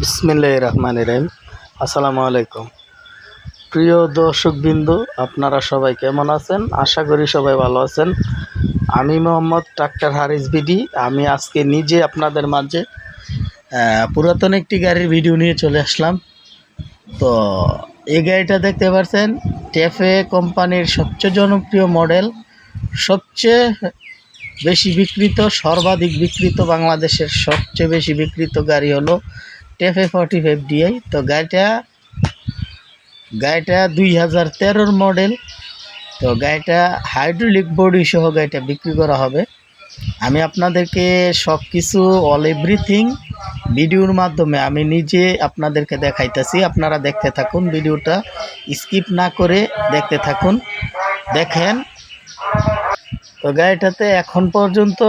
বিসমিল্লাহ রহমান রহিম। আসসালামু আলাইকুম। প্রিয় দর্শকবৃন্দ, আপনারা সবাই কেমন আছেন? আশা করি সবাই ভালো আছেন। আমি মোহাম্মদ ডাক্তার হারিস বিডি। আমি আজকে নিজে আপনাদের মাঝে পুরাতন একটি গাড়ির ভিডিও নিয়ে চলে আসলাম। তো এই গাড়িটা দেখতে পাচ্ছেন টেফে কোম্পানির সবচেয়ে জনপ্রিয় মডেল, সবচেয়ে বেশি বিক্রিত, সর্বাধিক বিক্রিত, বাংলাদেশের সবচেয়ে বেশি বিক্রিত গাড়ি হলো টেফে ফর্টি ফাইভ ডিআই তো গাড়িটা গাড়িটা দুই হাজার তেরোর মডেল তো গাড়িটা হাইড্রোলিক বডি সহ গাড়িটা বিক্রি করা হবে। আমি আপনাদেরকে সব কিছু অল এভরিথিং ভিডিওর মাধ্যমে আমি নিজে আপনাদেরকে দেখাইতেছি, আপনারা দেখতে থাকুন ভিডিওটা স্কিপ না করে দেখতে থাকুন। দেখেন, তো গাড়িটাতে এখন পর্যন্ত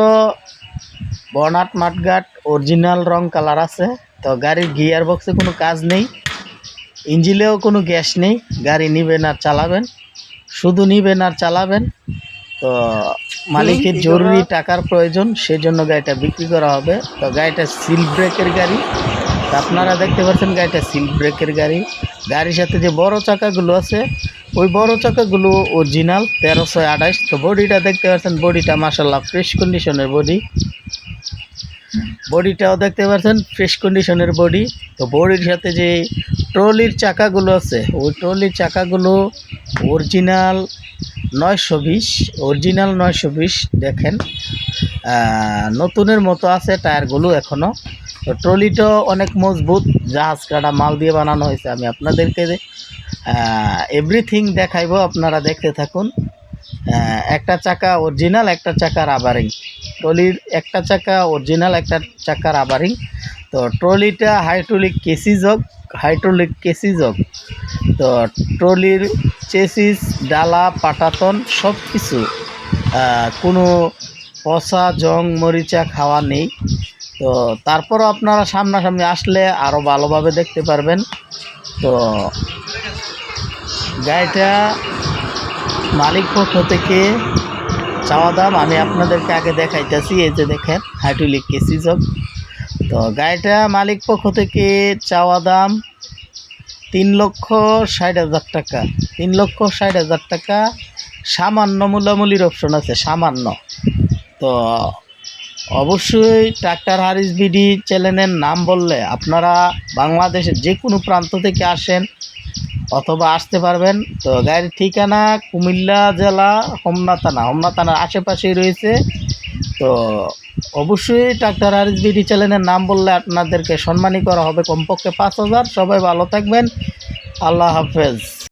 বনাট মাঠঘাট অরিজিনাল রং কালার আছে। তো গাড়ির গিয়ার বক্সে কোনো কাজ নেই ইঞ্জিলেও কোনো গ্যাস নেই গাড়ি নিবেন আর চালাবেন শুধু নিবেন আর চালাবেন তো মালিকের জরুরি টাকার প্রয়োজন সেজন্য গাড়িটা বিক্রি করা হবে। তো গাড়িটা সিল ব্রেকের গাড়ি। তো আপনারা দেখতে পাচ্ছেন গাড়িটা সিল ব্রেকের গাড়ি। গাড়ির সাথে যে বড় চাকাগুলো আছে ওই বড় চাকাগুলো অরিজিনাল তেরোশো আঠাশ। তো বডিটা দেখতে পাচ্ছেন বডিটা মাসাল্লাহ ফ্রেশ কন্ডিশনের বডি। বডিটাও দেখতে পাচ্ছেন ফ্রেশ কন্ডিশনের বডি তো বডির সাথে যে ট্রলির চাকাগুলো আছে, ওই ট্রলির চাকাগুলো অরিজিনাল নয়শো বিশ অরিজিনাল নয়শো বিশ দেখেন। নতুনের মতো আছে টায়ারগুলো এখনও তো ট্রলিটাও অনেক মজবুত, জাহাজ কাটা মাল দিয়ে বানানো হয়েছে। আমি আপনাদেরকে এভরিথিং দেখাইবো, আপনারা দেখতে থাকুন। একটা চাকা অরিজিনাল একটা চাকা রাবারিং ট্রলির একটা চাকা অরিজিনাল একটা চাকা রাবারিং তো ট্রলিটা হাইড্রোলিক কেসি জগ হাইড্রোলিক কেসি জগ তো ট্রলির চেসিস ডালা, পাটাতন সব কিছু কোনো পচা, জং, মরিচা খাওয়া নেই। তো তারপরও আপনারা সামনাসামনি আসলে আরও ভালোভাবে দেখতে পারবেন। তো গাড়িটা মালিক পক্ষ থেকে চাওয়া দাম, আমি আপনাদেরকে আগে দেখাইতেছি, এই যে দেখেন হাইড্রোলিক কেসি জগ তো গাড়িটা মালিক পক্ষ থেকে চাওয়া দাম তিন লক্ষ ষাট হাজার টাকা। তিন লক্ষ ষাট হাজার টাকা, সামান্য মূলামূলির অপশন আছে, সামান্য। তো অবশ্যই ট্রাক্টর হারিস বিডি চ্যানেলের নাম বললে আপনারা বাংলাদেশের যে কোনো প্রান্ত থেকে আসেন অথবা আসতে পারবেন। তো গাড়ির ঠিকানা কুমিল্লা জেলা হোমনা থানা। হোমনা থানার আশেপাশেই রয়েছে। তো অবশ্যই ডাক্তার আর আরিস বিডি চ্যানেলের নাম বললে আপনাদেরকে সম্মানী করা হবে। কমপক্ষে পাঁচ হাজার। সবাই ভালো থাকবেন। আল্লাহ হাফেজ।